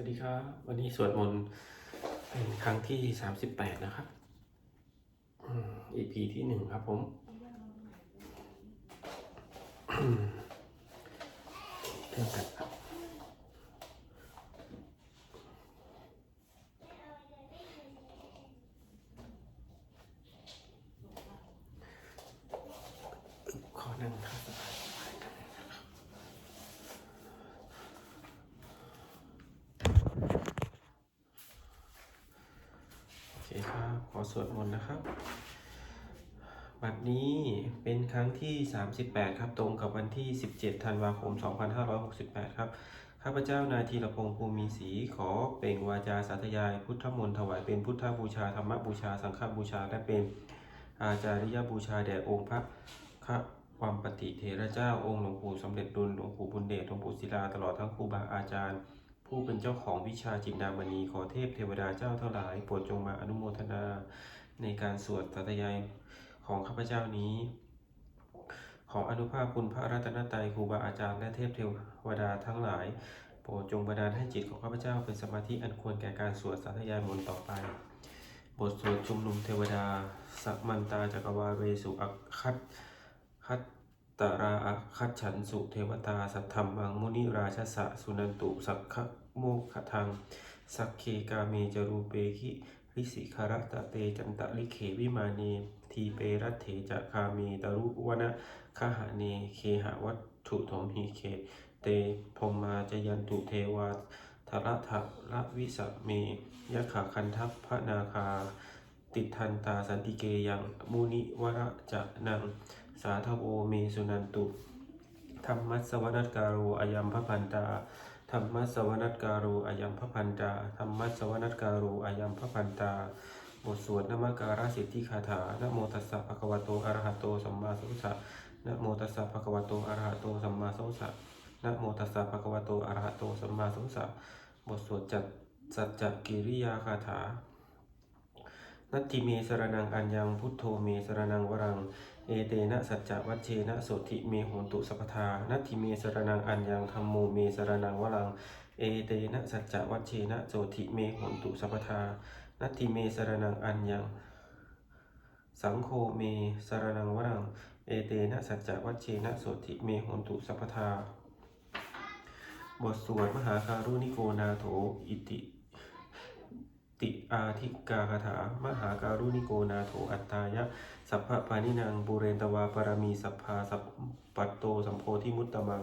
วัสดีครับ วันนี้สวดมนต์เป็นครั้งที่สามสิบแปดนะครับอีพีที่หนึ่งครับผมอืมเรื่องกันครับขอนั่งครับสบายๆนะครับ โอเคครับ ขอสวดมนต์นะครับ บัดนี้เป็นครั้งที่ 38 ครับ ตรงกับวันที่ 17 ธันวาคม 2568 ครับ ข้าพเจ้านายธีรพงศ์ภูมิศรีขอเปล่งวาจาสาธยาย พุทธมนต์ถวายเป็นพุทธบูชาธรรมบูชา สังฆบูชา และเป็นอาจาริยบูชาแด่องค์พระข้าความปฏิเถระเจ้าองค์หลวงปู่สมเด็จดุลหลวงปู่บุญเดชหลวงปู่ศิลาตลอดทั้งครูบาอาจารย์ ผู้เป็นเจ้าของวิชาจินดามณีขอเทพเทวดาเจ้าทั้งหลายโปรดจงมาอนุโมทนา ในการสวดสัตยาย ของข้าพเจ้านี้ ขออนุภาพคุณพระรัตนตรัยครูบาอาจารย์และเทพเทวดาทั้งหลาย โปรดจงบันดาลให้จิตของข้าพเจ้าเป็นสมาธิอันควรแก่การสวดสัตยายมนต์ต่อไป บทสวดชุมนุมเทวดา สัมมันตาจักรวาเวสุอัคคัตคัตตราอัคัตฉันสุเทวตาสัทธรรมังมุนิราชสะสุนันตุสักขโมขทังสักเคกาเมจรูเปคิริสิคารตะเตจันตะลิเขวิมาเน ทีเปรัตเถจะคาเมตรุวนะคหะเนเคหะวัตถุถมหิเคเตพมมาจยันตุเทวาทระทะละวิสเมยะขาคันทัพพระนาคา ติทันตาสันติเกยังมุนิวระจะนัง สาธโวเมสุนันตุธรรมัสวนัตการโรอายัมพพันตาธรรมัสวนัตการโรอายัมพพันตาธรรมัสสวนัตการโรอายัมพพันตา บทสวดนมการสิทธิคาถานโมตัสสะภะคะวะโตอะระหะโตสัมมาสัมพุทธะนโมตัสสะภะคะวะโตอะระหะโตสัมมาสัมพุทธะนโมตัสสะภะคะวะโตอะระหะโตสัมมาสัมพุทธะบทสวดจัดสัจจกิริยาคาถานัตถิเมสรนังอัญญังพุทโธเมสรนังวรัง เอเตนะสัจจวัชเชนะโสติเมโหนตุสัพพทานัตถิเมสรนังอัญญังธรรมโมเมสรนังวรัง เอเตนะสัจจวัชเชนะโสติเมโหนตุสัพพทา นัตถิเมสรนังอัญญัง สังโฆเมสรนังวรัง เอเตนะสัจจวัชเชนะโสติเมหนตุสัพพทา บทสวดมหาการุณิโกนาโถอิติติอาทิกาคาถามหาการุณิโกนาโถอัตตายะ สัพพะปานินางบุเรนตวาปรมีสัพพาสัพปัตโตสัมโพธิมุตตมัง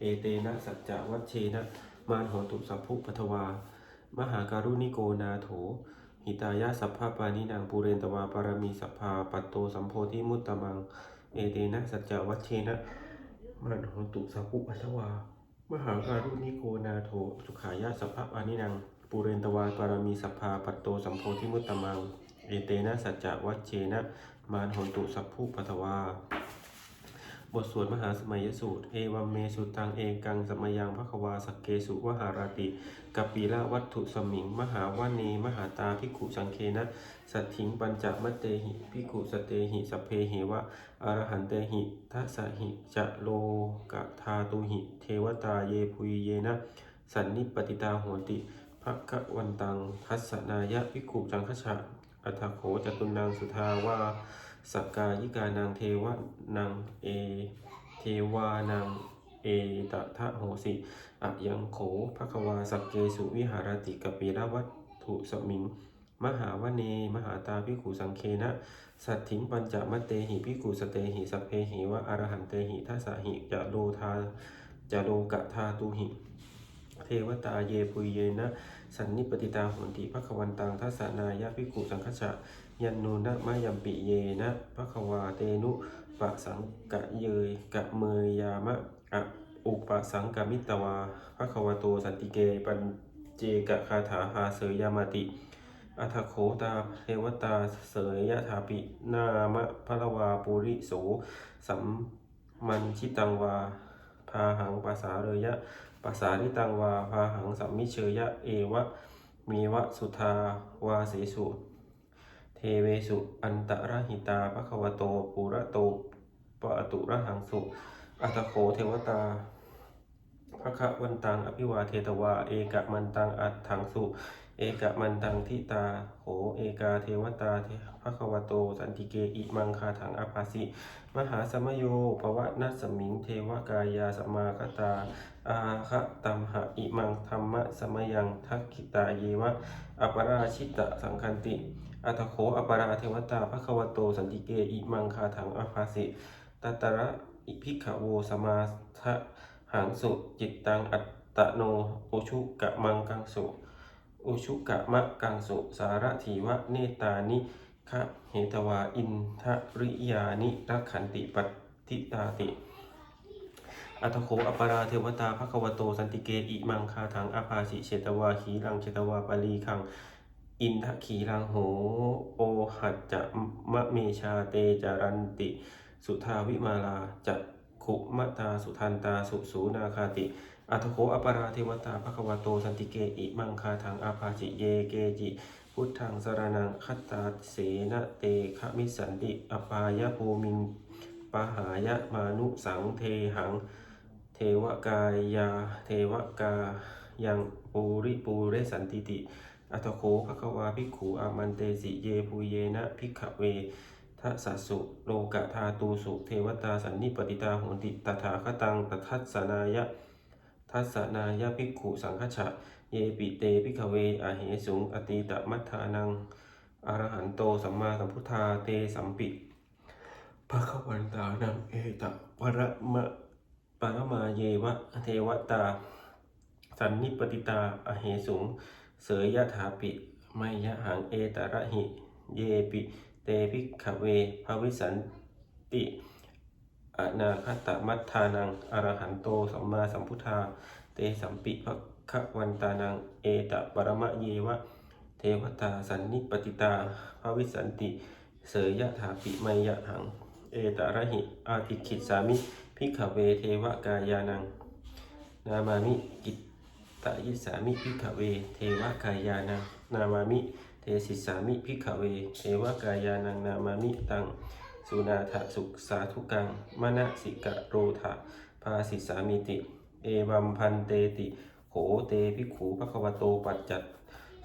เอเตนะสัจจวัชเชนะมานโหตุสัพพุปทวา มหาการุณิโกนาโถ หิตายะสัพพะปานินางบุเรนตวาปารมีสัพพาปัตโตสัมโพธิมุตตมัง เอเตนะสัจจวัชเชนะมานโหตุสัพพุปทวามหาการุณิโกนาโถสุขายะสัพพะปานินังปุเรนตวาปารมีสัพพาปัตโตสัมโพธิมุตตมังเอเตนะสัจจวัชเชนะมานโหตุสัพพุปัทวา บทสวดมหาสมัยสูตร เอวัมเมสุตังเอกังสมยังภควาสักเกสุวหาราติกัปีละวัตถุสมิง มหาวันเนมหาตาภิขุสังเคนะสัตถิงปัญจมเตหิภิขุสเตหิสเพเหวะอรหันเตหิทัสสหิจะโลกทาตุหิ เทวตาเยพุยเยนะสันนิปติตาโหติภควันตังทัสสนายะภิขุจังคชะอัฏฐโขจตุนังสุทาวา สักกายิกานังเทวะนังเอ เทวานังเอตทะโหสิอะยังโขภควาสักเกสุวิหารติกปีละวัตถุสมิง มหาวเน มหาตาภิกขุสังเคนะ สัตถิงปัญจมเตหิภิกขุสเตหิสัพเพหิวะอรหันเตหิทัสสหิจะโลทาจะโลกะทาตุหิ เทวตาเยปุยเยนะ สันนิปติตาโหนติภควันตังทัสสนายะภิกุสังคชะยันโนนะมะยัมปิเยนะภควาเตนุปะสังกะเยยกะเมยยามะอะอุปสังกมิตวาภควโตสันติเกปัญเจกะคาถาหาเสยยามาติอัทโขตาเทวตาเสยยะถาปินามะพระวาปุริโสสัมมันชิตังวาพาหังภาษาเรยะ ภาษาริตังวาพาหังสัมมิเชยะเอวะมีวะสุทาวาเสสุ เทเวสุอันตรหิตาภควโตปุระโตปะตุระหังสุ อัตโขเทวตาพภคะวันตังอภิวาเทตวา เอกะมันตังอัตถังสุ เอกมันตังทิตาโหเอกาเทวตาเทภควโต สันติเกอิมังคาถังอภาสิ มหาสมโยปวะนัสมิงเทวกายาสมาคตา อาคะตัมหะอิมังธรรมะสมยังทักขิตาเยวะอัปราชิตะสังคันติอัตโขอัปราเทวตาภควโต สันติเกอิมังคาถังอภาสิตัตระอิภิกขโวสมาทะหังสุจิตตังอัตตโนโอชุกะมังกังสุ อุชุกะมะกังสุสารถีวะเนตานิคะเหตวาอินทริยานิรักขันติปัตติตาติอัตโขอปราเทวตาภควโตสันติเกอิมังคาถังอาภาสิเชตวาขีรังเชตวาปาลีคัง อินทขีรังโหโอหัจจะมะเมชาเตจารันติ สุทาวิมาลาจะขุมตาสุทันตาสุสูนาคาติ อัตโขอปราเทวตาภควโตสันติเกอิมังคาถังอาภาสิเยเกจิ พุทธังสารนังคัตตาเสนเตขมิสันติอปายะภูมิงปหายะมานุสังเทหัง เทวกายาเทวกายังปูริปูเรสันติติ อัตโขภควาภิกขุอามันเตสิเยภูเยนะภิกขเวทัสสุโลกธาตูสุเทวตาสันนิปติตาโหติตถาคตังตทัสสนายะ ทัสสนายะภิกขุสังฆฉะ เยปิเตภิกเวอาเหสุงอตีตมัฏฐานังอรหันโตสัมมาสัมพุทธาเตสัมปิภะควันตานังเอตะปรมะปรมาเยวะเทวตา สันนิปติตาอเหสุง เสยยะถาปิไมยะหังเอตระหิ เยปิเตภิกขเวภวิสันติ อนาคตมัฏฐานัง อรหันโต สัมมาสัมพุทธา เตสัมปิภคะวันตานัง เอตะปรมะเยวะ เทวตาสันนิปติตาภวิสันติ เสยยะถาปิไมยะหัง เอตระหิ อาติขิตสามิภิกขเวเทวกายานัง นามามิกิตตยิสามิภิกขเว เทวกายานัง นามามิ เทสิสามิภิกขเว เทวกายานัง นามามิตัง สุนาถสุขสาธุกัง มณสิกะโรธาภาสิสามิติ เอวัมพันเตติ โขเตภิขูภควโตปัจจัต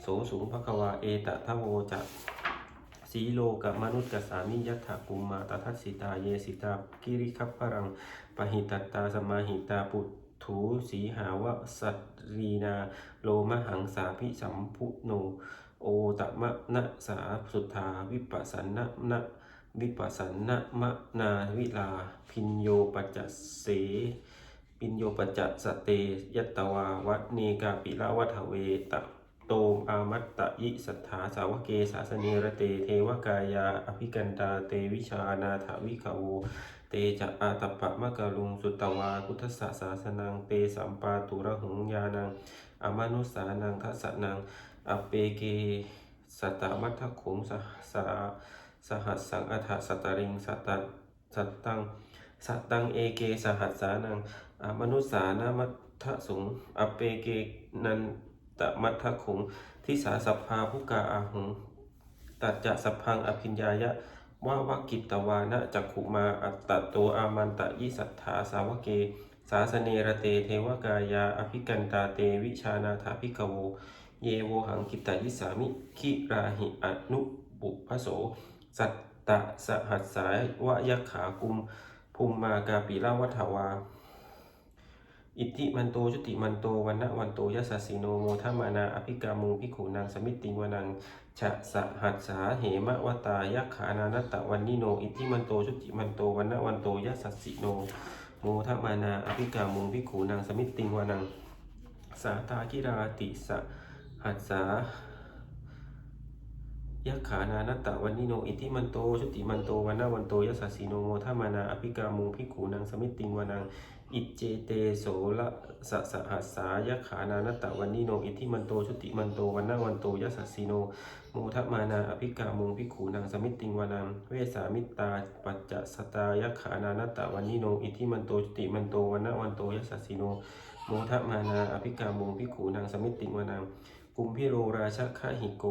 โสสุงภควาเอตะทะโวจักสีโลกับมนุษย์กสามิยัตถกุมมาตทัสสิตาเยสิตากิริคัพพรังปหิตตาสมาหิตาปุถูสีหาวะสัตรีนาโลมหังสาพิสัมพุโน โอตมะนะสาสุทธาวิปัสสนะนะ วิปัสสนะมะนาวิลา พินโยปัจจเสปิญโยปัจจสเตยัตวาวัดเนกาปิละวัฏเวตะโตมอามัตตยิสัทธาสาวเกสาสเนระเตเทวกายา อภิกันตาเตวิชานาถวิขโวเตจะอาตปะมะกะลุงสุตตวาพุทธสสาสนังเตสัมปาตุระหงยานังอมานุสานังทัสสนังอเปเกสตตมัทขุงสหสา สหัสสังอัฏฐสตริงสตังสัตตังสัตตังเอเกสหัสสานังอมนุษสานามัทธสุงอเปเกนันตมัทธขุงทิสาสัพพาภุกาอาหุงตัจจะสัพพังอภิญญายะว่าวกิตตวานะจักขุมาอัตตโตอามันตะยิสัทธาสาวเก สาสเนระเตเทวกายาอภิกันตาเตวิชานาถาภิกโว เยโวหังกิตตยิสามิ คิราหิอนุปุพโส สัตตะสหัสสายวะยักขากุมภูมมากาปีลาวัฏวา อิทธิมันโตชุติมันโตวันนะวันโตยัสสสิโนโมทมานาอภิกามุงพิขุนางสมิตติงวนังฉะสหัสสาเหมะวตายักขานานตตะวันนิโน อิทธิมันโตชุติมันโตวันนะวันโตยัสสสิโนโมทมานาอภิกามุงพิขุนางสมิตติงวนังสาตากิราติสหัสสา ยักขานานัตตะวันนิโน อิทิมันโต ชุติมันโตวันนาวันโตยัสสสีโนโมทามานา อภิกามุงพิกขูนางสมิติงวานัง อิจเจเตโสละสะสะหัสสายักขานานัตตะวันนิโน อิทิมันโต ชุติมันโตวันนาวันโตยัสสสีโนโมทามานา อภิกามุงพิกขูนางสมิติงวานัง เวสามิตา ปัจจสตายักขานานัตตะวันนิโน อิทิมันโต ชุติมันโตวันนาวันโตยัสสสีโนโมทามานา อภิกามุงพิกขูนางสมิติงวานังกุมพิโรราชคหิโก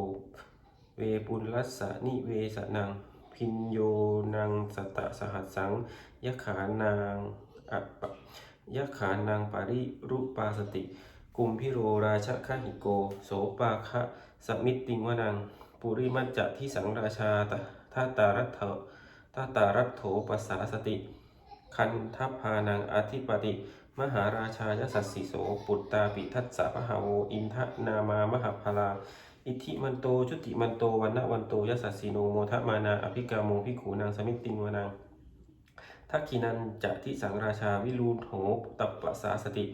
เวปุลลัสสะนิเวสนัง พินโยนังสตตะสหัสสังยะขานางอัปะยะขานางปาริรุปาสติ กุมพิโรราชคหิโก โสปาคะสมิตติงวนัง ปุริมัจจะที่สังราชาตทัตตารัตเถทัตตารัตโถปัสสาสติ คันทัพพานังอธิปติมหาราชายสัสสิโส ปุตตาปิทัสสะพหาโวอินทะนามามหาพลา อิทธิมันโตชุติมันโตวันนะวันโตยสัสสิโนโมทะมานาอภิกาโมภิขูนางสมิติงวานังทักขินันจะทิสังราชาวิรูโหตัปปสาสติ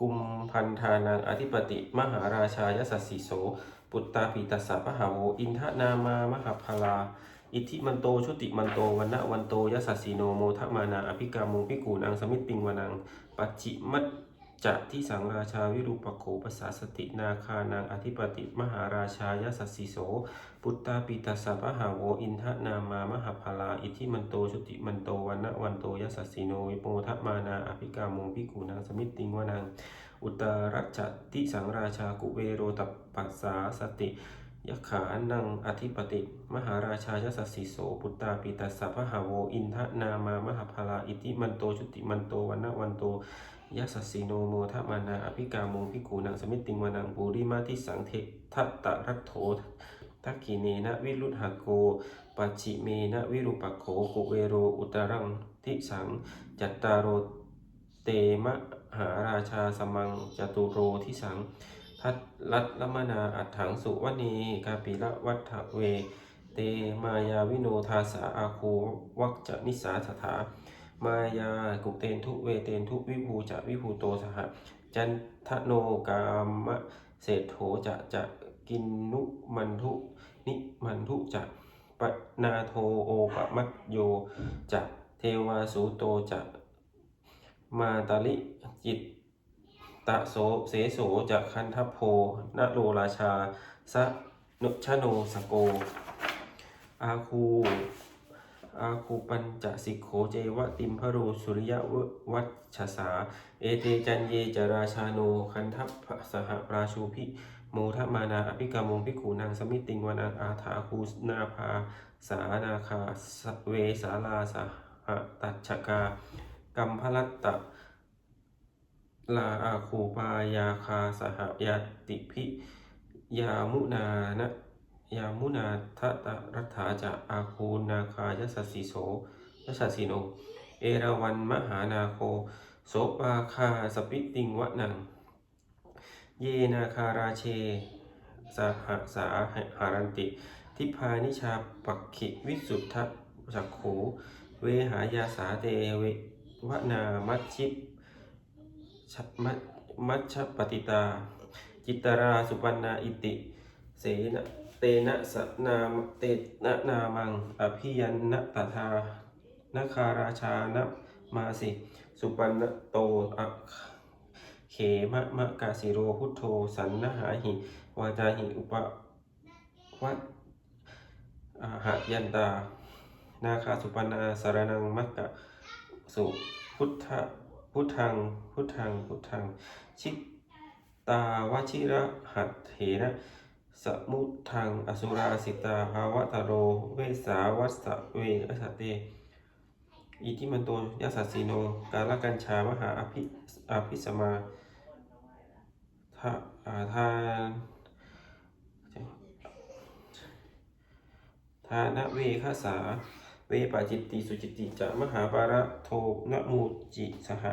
กุมพันธานังอธิปติ มหาราชายสัสสิโส ปุตตาปิตัสสะพหาโวอินทนามามหาพลา อิทธิมันโตชุติมันโตวันนะวันโตยสัสสิโนโมทะมานาอภิกาโมภิกขูนางสมิติงวานังปัจฉิมัจ จะที่สังราชาวิรูปโขปสาสตินาคานางอธิปติมหาราชายสัสสิโส ปุตตาปิตัสสะพหาโวอินทนามามหาพลาอิทิมันโตชุติมันโตวันนะวันโตยสัสสิโนวิโมทมานาอภิกาโมภิกูนางสมิตติงวนังอุตรัจจติสังราชากุเวโรตัปปัสสาสติยขานังอธิปติ มหาราชายสัสสิโสปุตตาปิตัสสะพหาโวอินทนามามหาพลาอิทิมันโตชุติมันโตวันนะวันโต ยัสสสิโนโมทมานาอภิกาโมภิกูนังสมิติงวานังปุริมาทิสังเททัตตะรัตโถทักขิเนนะวิรุธหโกปัจฉิเมนะวิรุปักโขกุเวโรอุตรังทิสังจัตตารโรเตมะหาราชาสมังจตุโรทิสังทัตลัตลมนาอัฏฐังสุวนีกาปิละวัฏเว เตมายาวิโนทาสาอาคูวัจจนิสาสถา มายากุเตนทุเวเตนทุวิภูจะวิภูโตสหจันทโนกามะเศรษโถจะจะกินนุมันทุนิมันทุจะปนาโทโอปะมัตโยจะเทวาสุโตจะมาตาลิจิตตะโสเสโสจะคันทัพโพนโรราชาสะนุชโนสโก อาคู อาคูปัญจสิกโขเจวะติมพโรสุริยะวัชสา เอเตจันเยจราชาโนคันทัพพสหราชูพิโมทมานาอภิกามงพิขูนางสมิติงวานังอาถาคูนาภาสานาคาสเวสาลาสหตัชกากัมพลัตตะลาอาคูปายาคาสหยาติพิยามุนานะ ยามุนาทะตะรัฐาจะอาคูนาคายสัสสิโสยสัสสิโน เอราวันมหานาโคโสปาคาสปิติงวะนัง เยนาคาราเชสหสาหารันติ ทิพานิชาปักขิวิสุทธจักขูเวหายาสาเตเววนามัชชิปชมัชมัชปฏิตา จิตตราสุปันนาอิติ เสนะ เตนะสนามเตนะนามังอภิยันนตถานาคาราชานะมาสิ สุปันโตอะเขมะมะกาสิโรพุทโธ สันนหาหิวาจาหิอุปวัตอาหะยันตา นาคาสุปันนาสารนังมักกะสุพุทธพุทธังพุทธังพุทธังชิตาวชิระหัตเถนะ สมุทังอสุราสิตาภาวะตโร เวสาวัสเวอสสเต อิทิมันโตยัสสสิโน กาลกัญชามหาอภิอภิสมาทาอ่าทานทานะเวคาสา เวปาจิตติสุจิตติจะมหาปาระโทนะมูจิสห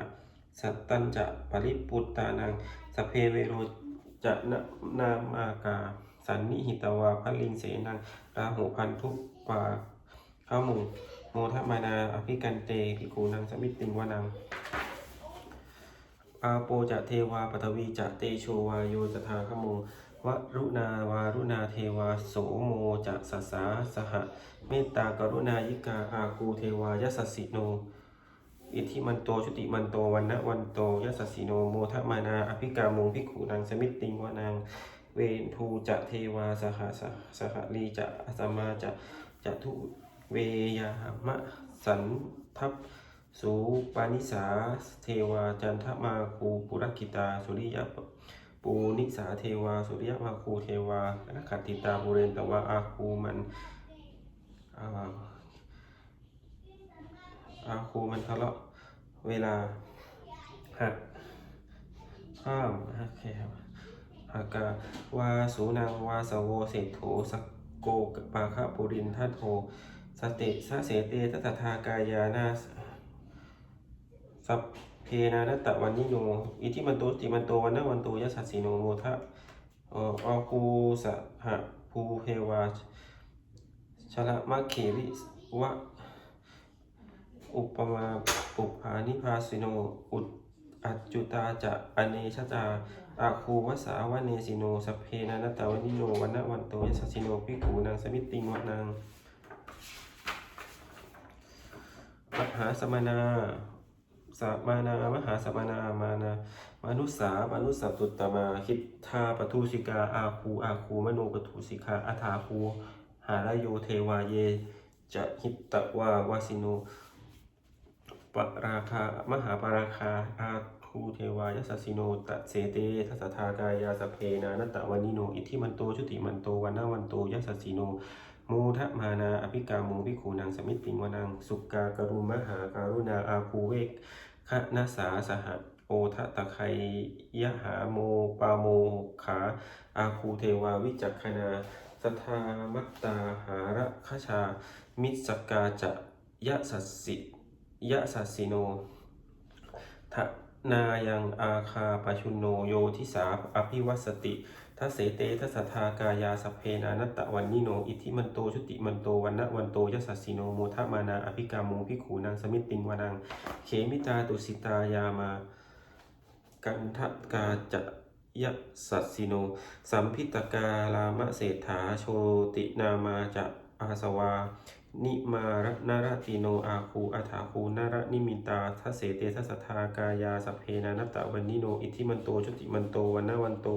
สัตตัญจะปริปุตตานังสเพเวโรจะนะนามากา สันนิหิตวาพลิงเสนังราหุพันธุกปาข้ามุงโมทมานาอภิกันเตภิกขุนังสมิตติงวานังอาโปจะเทวาปฐวีจะเตโชวาโยจะทาขโมวรุณาวารุณาเทวาโสโมจะสสาสหะเมตตากรุณายิกาอาคูเทวายสสสิโน อิทธิมันโตชุติมันโตวันนะวันโตยสสิโนโมทมานาอภิกาโมภิกขุนังสมิตติงวานัง เวนทูจะเทวาสหสหสหลีจะอสมมาจะจะทุเวยามะสันทัพสูปานิสาเทวาจันทมาคูปุรกิตาสุริยะปูนิสาเทวาสุริยะมาคูเทวาขัตติตาบุเรนตวาอาคูมันอาคูมันทะเลาะเวลาหหักข้ามโอเคครับ หากาวาสูนังวาสโวเศรษโถสกโกปาคะปุรินทัตโทสติสะเสเตทัตถากายานาสัพเพนานัตตะวันนิโนอิทิมันโตติมันโตวันนวันโตยัสสสสิโนโมทะอ่ออาภูสหภูเพวาชละมะเขวิวะอุปมาปุพานิพาสิโนอุดอัจจุตาจะอเนชจา อาคูวสาวเนสิโนสพเพนานตตวนิโนวันนะวันโตยสสสิโนพิกขูนางสมิติงวะนางมหาสมนาสมานามหาสมนามานา มนุสามนุสสตุตตมา คิดทาปทุสิกาอาคูอาคูมโนปทุสิกาอัฐาคูหารโยเทวาเย จะหิตตวาวาสิโนปราคามหาปราคาอา คูเทวายสสสิโนตะเสเตทัสทากายาสเพนานัตตะวันิโน อิทิมันโตชุติมันโตวันนาวันโตยัสสสิโนมูทะมานาอภิกามูวิขูนางสมิติงวนังสุกากรุมหาการุณาอาคูเวกคะนาสาสหะโอทะตะไคยะหาโมปาโมขาอาคูเทวาวิจักขณาสทามัตตาหาระคชา มิสกาจะยะสัสสิยะสัสสิโนทะ นายังอาคาปชุนโนโยทิสาอภิวัสติทัเสเตทัสทากายาสเพนานัตตะวันนิโน อิทิมันโตชุติมันโตวันนะวันโตยสสสสิโนโมทะมานาอภิกามูพิขูนางสมิตติงวานังเขมิตาตุสิตายามากันทกาจะยะสัสสิโน สัมพิตกาลามะเศรษฐาโชตินามาจะอาสวา นิมารนารติโนอาคูอาถาคูนารนิมิตาทัเสเตทัสสทากายาสพเพนานัตตะวันนิโนอิทิมันโตชุติมันโตวันนะวันโต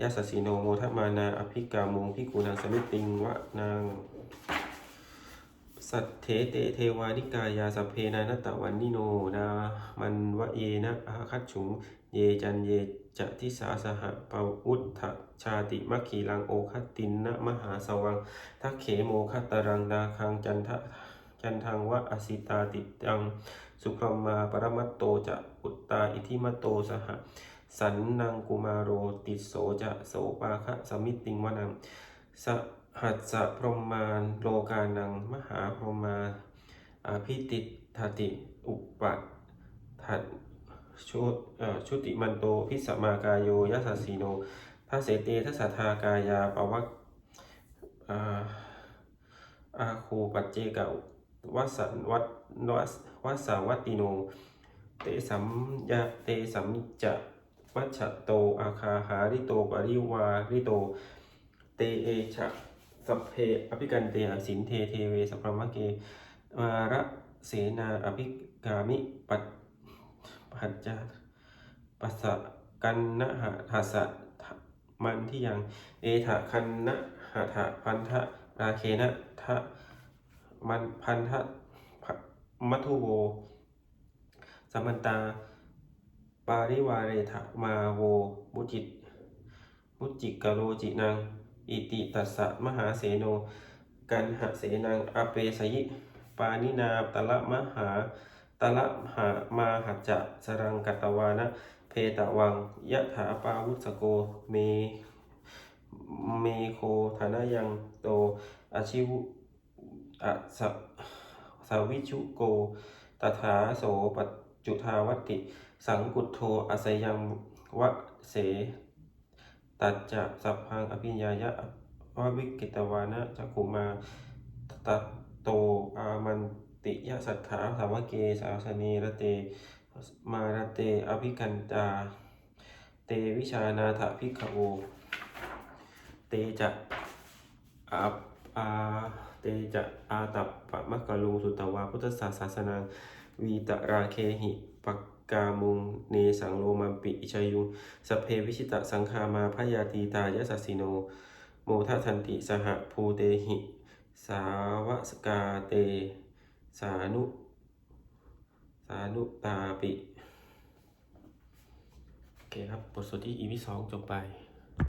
ยัสสสสิโนโมทมานาอภิกามุงพิกูนางสมิติงวะนางสัทเถเตเทวานิกายาสพเพนานัตตะวันนิโนนามันวะเยนะอาคัจฉุงเยจันเย จะทิสาสหปาอุทธชาติมัคคีลังโอคตินนะมหาสวังทักเขโมคตรังดาคังจันทะจันทังวะอสิตาติตังสุพรมาปรมัตโตจะอุตตาอิทิมโตสหสันนังกุมาโรติโสจะโสปาคะสมิติงวนังสหัสสะพรหมานโลกานังมหาพรหมาอภิติทติอุปะทัต ชุเอ่อชุติมันโตพิสมากายโยยัสสีโนทัสเสเตทัสสทากายาปวักอาคูปัจเจกวัสสันวัตวัสวัสสาวัตติโน เตสัมยะเตสัมจะวัชโตอาคาหาริโตปริวาริโต เตเอชะสัพเพอภิกันเตอสินเทเทเวสัพพมะเกมาระเสนาอภิกามิปัจ ปัจจาปัสสะกันนะหะหัสสะมันที่ยัง เอถะคันนะหะถะพันทะราเคนะทะมันพันทะมัทุโวสัมมันตา ปาริวาเรทะมาโวมุจิต มุจิกะโรจินัง อิติตัสสะมหาเสโน กันหะเสนังอเปสยิ ปานินาตละมหา ตละหามาหัจจะสรังกัตวานะ เพตะวังยะถาปาวุสโกเมเมโคธานายังโตอาชิวอะสสาวิชุโก ตถาโสปจุทาวัติ สังกุตโทอาสยังวะเส ตัจจะสัพพังอภิญญายะววิกิตวานะจักขุมาตัตโตอามัน ติยะสัทธาสาวกเกสาสเนระเต มาระเตอภิกันตา เตวิชานาถภิกขโวเตจะอาอาเตจะอาตัปปะมะกะลุงสุตวาพุทธศาสสนาวีตราเคหิปักกามุงเนสังโลมัมปิอิชายุงสเพวิชิตะสังคามาพยาตีตายะสัสสิโน โมทะทันติสหภูเตหิ สาวสกาเต สานุ สานุตาปิ โอเคครับ บทสวดที่ EP สองจบไป